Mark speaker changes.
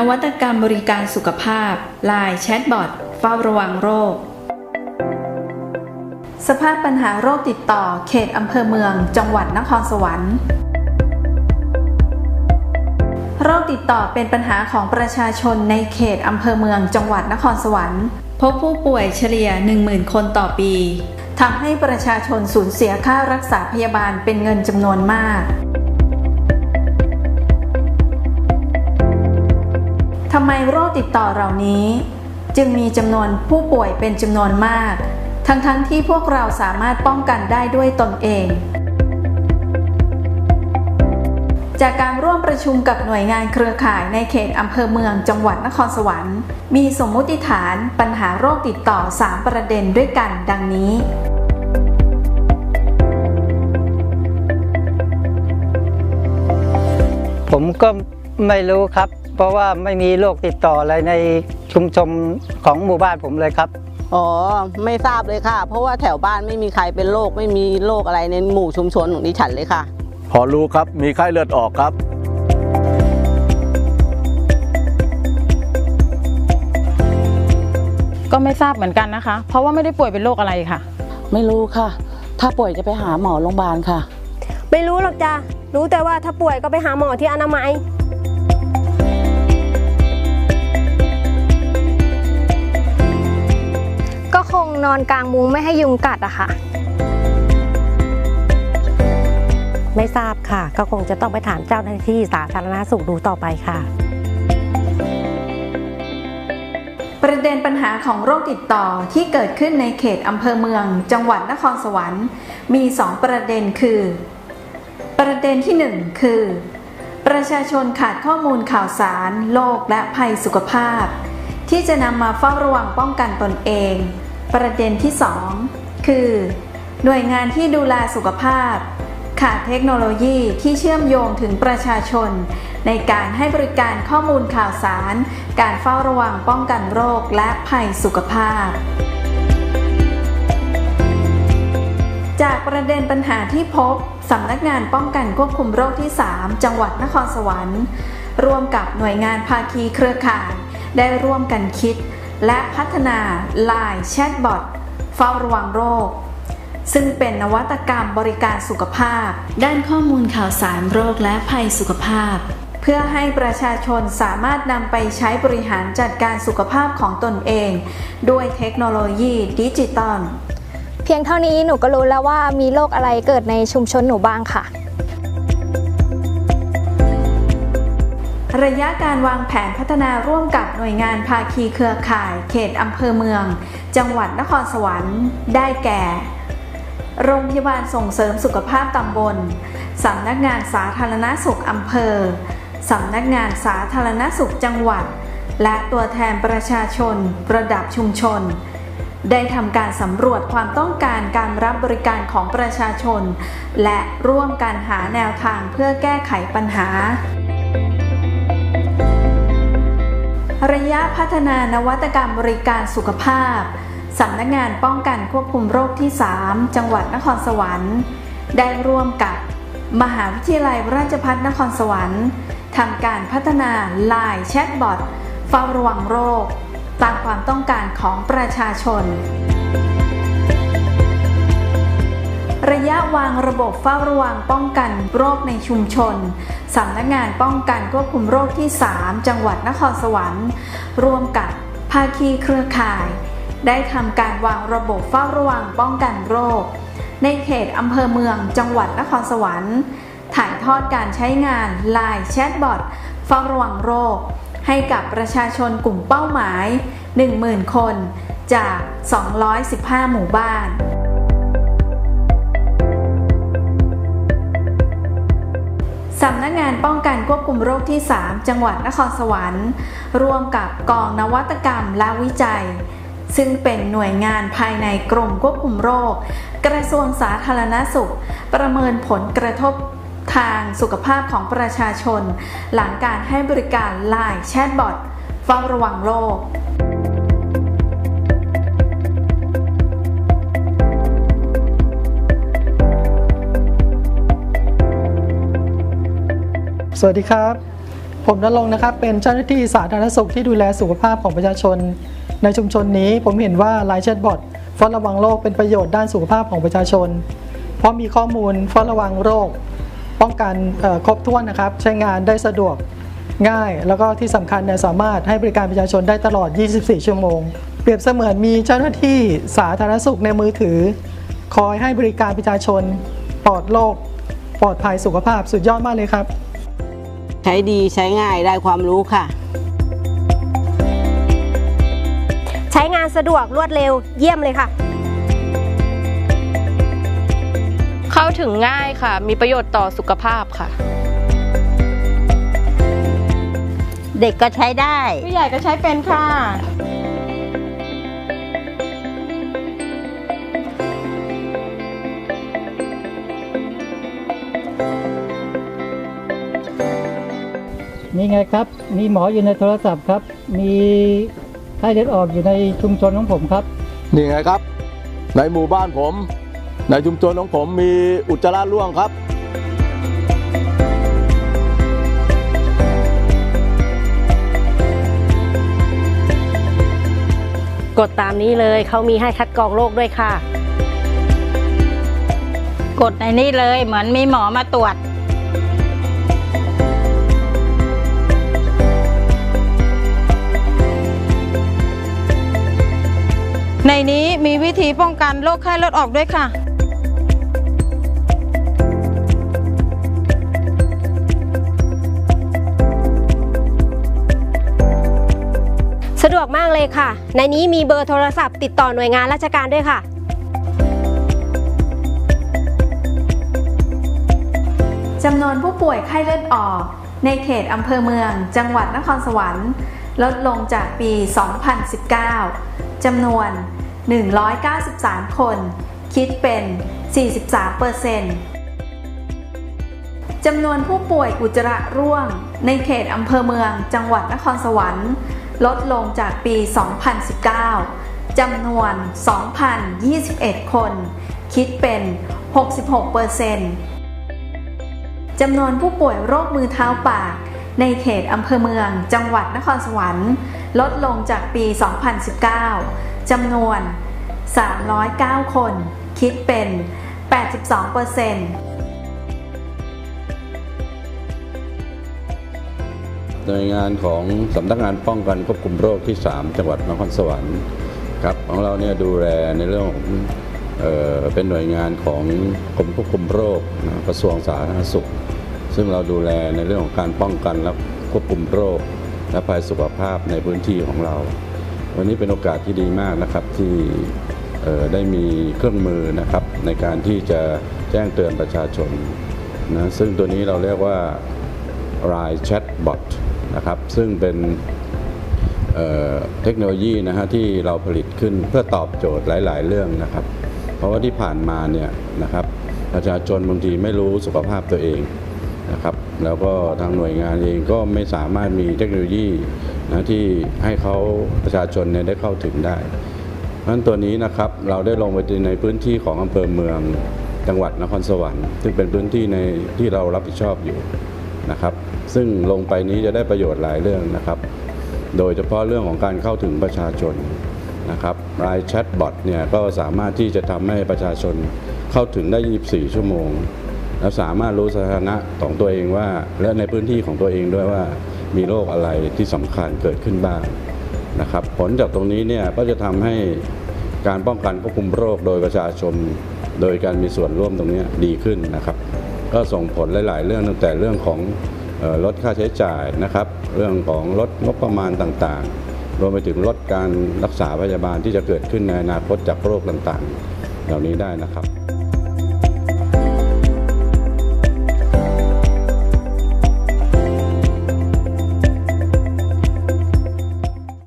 Speaker 1: นวัตกรรมบริการสุขภาพ l ายแชทบอทเฝ้าระวังโรค สภาพปัญหาโรคติดต่อเขตอำเภอเมือง จังหวัดนครสวรรค์ โรคติดต่อเป็นปัญหาของประชาชนในเขตอำเภอเมืองจังหวัดนครสวรรค์ พบผู้ป่วยเฉลี่ย 10,000 คนต่อปีทำให้ประชาชนสูญเสียค่ารักษาพยาบาลเป็นเงินจำนวนมาก ทำไมโรคติดต่อเหล่านี้ จึงมีจำนวนผู้ป่วยเป็นจำนวนมาก ทั้งๆทที่พวกเราสามารถป้องกันได้ด้วยตนเอง จากการร่วมประชุมกับหน่วยงานเครือข่ายในเขตอำเภอเมืองจังหวัดนครสวรรค์ มีสมมุติฐานปัญหาโรคติดต่อ 3 ประเด็นด้วยกันดังนี้
Speaker 2: ผมก็ไม่รู้ครับ เพราะว่าไม่มีโรคติดต่ออะไรในชุมชนของหมู่บ้านผมเลยครับ
Speaker 3: อ๋อ ไม่ทราบเลยค่ะ เพราะว่าแถวบ้านไม่มีใครเป็นโรคไม่มีโรคอะไรในหมู่ชุมชนของดิฉันเลยค่ะ
Speaker 4: พอรู้ครับมีไข้เลือดออกครับ
Speaker 5: ก็ไม่ทราบเหมือนกันนะคะ เพราะว่าไม่ได้ป่วยเป็นโรคอะไรค่ะ
Speaker 6: ไม่รู้ค่ะ ถ้าป่วยจะไปหาหมอโรงพยาบาลค่ะ
Speaker 7: ไม่รู้หรอกจ้ะรู้แต่ว่าถ้าป่วยก็ไปหาหมอที่อนามัย นอนกลางมุ้งไม่ให้ยุงกัดอะค่ะ
Speaker 8: ไม่ทราบค่ะ ก็คงจะต้องไปถามเจ้าหน้าที่สาธารณสุขดูต่อไปค่ะ
Speaker 1: ประเด็นปัญหาของโรคติดต่อที่เกิดขึ้นในเขตอำเภอเมือง จังหวัดนครสวรรค์ มี 2 ประเด็นคือ ประเด็นที่ 1 คือ ประชาชนขาดข้อมูลข่าวสาร โรคและภัยสุขภาพที่จะนำมาเฝ้าระวังป้องกันตนเอง ประเด็นที่ 2 คือ หน่วยงานที่ดูแลสุขภาพ ขาดเทคโนโลยีที่เชื่อมโยงถึงประชาชน ในการให้บริการข้อมูลข่าวสาร การเฝ้าระวังป้องกันโรคและภัยสุขภาพ จากประเด็นปัญหาที่พบสำนักงานป้องกันควบคุมโรคที่ 3 จังหวัดนครสวรรค์ ร่วมกับหน่วยงานภาคีเครือข่ายได้ร่วมกันคิด และพัฒนา Line แชทบอทเฝ้าระวังโรค ซึ่งเป็นนวัตกรรมบริการสุขภาพ ด้านข้อมูลข่าวสารโรคและภัยสุขภาพ เพื่อให้ประชาชนสามารถนำไปใช้บริหารจัดการสุขภาพของตนเอง ด้วยเทคโนโลยีดิจิตอล
Speaker 7: เพียงเท่านี้หนูก็รู้แล้วว่ามีโรคอะไรเกิดในชุมชนหนูบ้างค่ะ
Speaker 1: ระยะการวางแผนพัฒนาร่วมกับหน่วยงานภาคีเครือข่าย เขตอำเภอเมือง จังหวัดนครสวรรค์ ได้แก่ โรงพยาบาลส่งเสริมสุขภาพตำบล สำนักงานสาธารณสุขอำเภอ สำนักงานสาธารณสุขจังหวัด และตัวแทนประชาชน ระดับชุมชน ได้ทำการสำรวจความต้องการการรับบริการของประชาชน และร่วมกันหาแนวทางเพื่อแก้ไขปัญหา ระยะพัฒนานวัตกรรมบริการสุขภาพ สำนักงานป้องกันควบคุมโรคที่ 3 จังหวัดนครสวรรค์ ได้ร่วมกับ มหาวิทยาลัยราชภัฏนครสวรรค์ทำการพัฒนาไลน์แชทบอทเฝ้าระวังโรค ตามความต้องการของประชาชน ระยะวางระบบเฝ้าระวังป้องกันโรคในชุมชน สำนักงานป้องกันควบคุมโรคที่ 3 จังหวัดนครสวรรค์ ร่วมกับภาคีเครือข่าย ได้ทำการวางระบบเฝ้าระวังป้องกันโรค ในเขตอำเภอเมืองจังหวัดนครสวรรค์ ถ่ายทอดการใช้งาน Line แชทบอทเฝ้าระวังโรค ให้กับประชาชนกลุ่มเป้าหมาย 10,000 คนจาก 215 หมู่บ้าน สำนักงานป้องกันควบคุมโรคที่ 3 จังหวัดนครสวรรค์ ร่วมกับกองนวัตกรรมและวิจัย ซึ่งเป็นหน่วยงานภายในกรมควบคุมโรค กระทรวงสาธารณสุข ประเมินผลกระทบทางสุขภาพของประชาชน หลังการให้บริการ Line แชทบอทเฝ้าระวังโรค
Speaker 9: สวัสดีครับ ผมนรงค์นะครับ เป็นเจ้าหน้าที่สาธารณสุขที่ดูแลสุขภาพของประชาชน ในชุมชนนี้ผมเห็นว่าไลน์แชทบอทเฝ้าระวังโรคเป็นประโยชน์ด้านสุขภาพของประชาชน เพราะมีข้อมูลเฝ้าระวังโรค ป้องกันครบถ้วนนะครับ ใช้งานได้สะดวกง่าย แล้วก็ที่สำคัญเนี่ยสามารถให้บริการประชาชนได้ตลอด 24 ชั่วโมง เปรียบเสมือนมีเจ้าหน้าที่สาธารณสุขในมือถือ คอยให้บริการประชาชนปลอดโรคปลอดภัยสุขภาพสุดยอดมากเลยครับ
Speaker 3: ใช้ดีใช้ง่ายได้ความรู้ค่ะ
Speaker 7: ใช้งานสะดวกรวดเร็วเยี่ยมเลยค่ะ
Speaker 10: เข้าถึงง่ายค่ะ มีประโยชน์ต่อสุขภาพค่ะ
Speaker 8: เด็กก็ใช้ได้
Speaker 5: ผู้ใหญ่ก็ใช้เป็นค่ะ
Speaker 2: นี่ไงครับ มีหมออยู่ในโทรศัพท์ครับ มีไข้เลือดออกอยู่ในชุมชนของผมครับ
Speaker 4: นี่ไงครับ ในหมู่บ้านผม ในชุมชนของผมมีอุจจาระร่วงครับ
Speaker 8: กดตามนี้เลยเขามีให้คัดกรองโรคด้วยค่ะ
Speaker 5: กดในนี้เลยเหมือนมีหมอมาตรวจ ในนี้มีวิธีป้องกันโรคไข้เลือดออกด้วยค่ะ
Speaker 7: สะดวกมากเลยค่ะ ในนี้มีเบอร์โทรศัพท์ติดต่อหน่วยงานราชการด้วยค่ะ
Speaker 1: จำนวนผู้ป่วยไข้เลือดออก ในเขตอำเภอเมือง จังหวัดนครสวรรค์ ลดลงจากปี 2019จำนวน 193 คน คิดเป็น 43เปอร์เซ็นต์จำนวนผู้ป่วยอุจจาระร่วง ในเขตอำเภอเมืองจังหวัดนครสวรรค์ ลดลงจากปี 2019 จำนวน 2,021 คน คิดเป็น 66เปอร์เซ็นต์จำนวนผู้ป่วยโรคมือเท้าปากในเขตอำเภอเมือง จังหวัดนครสวรรค์ ลดลงจากปี 2019 จำนวน 309 คน คิดเป็น 82เปอร์เซ็นต์
Speaker 11: หน่วยงานของสำนักงานป้องกันควบคุมโรคที่ 3 จังหวัดนครสวรรค์ครับของเราเนี่ยดูแลในเรื่องของเเป็นหน่วยงานของกรมควบคุมโรคกระทรวงสาธารณสุข ซึ่งเราดูแลในเรื่องของการป้องกันและควบคุมโรคและภัยสุขภาพในพื้นที่ของเรา วันนี้เป็นโอกาสที่ดีมากนะครับที่ได้มีเครื่องมือนะครับในการที่จะแจ้งเตือนประชาชนนะซึ่งตัวนี้เราเรียกว่า Line Chat Bot นะครับซึ่งเป็นเเทคโนโลยีนะฮะที่เราผลิตขึ้นเพื่อตอบโจทย์หลาย ๆ เรื่องนะครับ เพราะว่าที่ผ่านมาเนี่ยนะครับประชาชนบางทีไม่รู้สุขภาพตัวเองนะครับแล้วก็ทางหน่วยงานเองก็ไม่สามารถมีเทคโนโลยี นะที่ให้เขาประชาชนเนี่ยได้เข้าถึงได้เพราะนั้นตัวนี้นะครับเราได้ลงไปในพื้นที่ของอำเภอเมืองจังหวัดนครสวรรค์ซึ่งเป็นพื้นที่ในที่เรารับผิดชอบอยู่นะครับ ซึ่งลงไปนี้จะได้ประโยชน์หลายเรื่องนะครับ โดยเฉพาะเรื่องของการเข้าถึงประชาชนนะครับรายแชทบอทเนี่ยก็สามารถที่จะทำให้ประชาชนเข้าถึงได้ 24 ชั่วโมง และสามารถรู้สถานะของตัวเองว่า และในพื้นที่ของตัวเองด้วยว่า มีโรคอะไรที่สำคัญเกิดขึ้นบ้างนะครับ ผลจากตรงนี้เนี่ยก็จะทำให้การป้องกันควบคุมโรคโดยประชาชน โดยการมีส่วนร่วมตรงนี้ดีขึ้นนะครับ ก็ส่งผลหลาย ๆ เรื่องตั้งแต่เรื่องของลดค่าใช้จ่ายนะครับ เรื่องของลดงบประมาณต่างๆ รวมไปถึงลดการรักษาพยาบาลที่จะเกิดขึ้นในอนาคตจากโรคต่างๆ เหล่านี้ได้นะครับ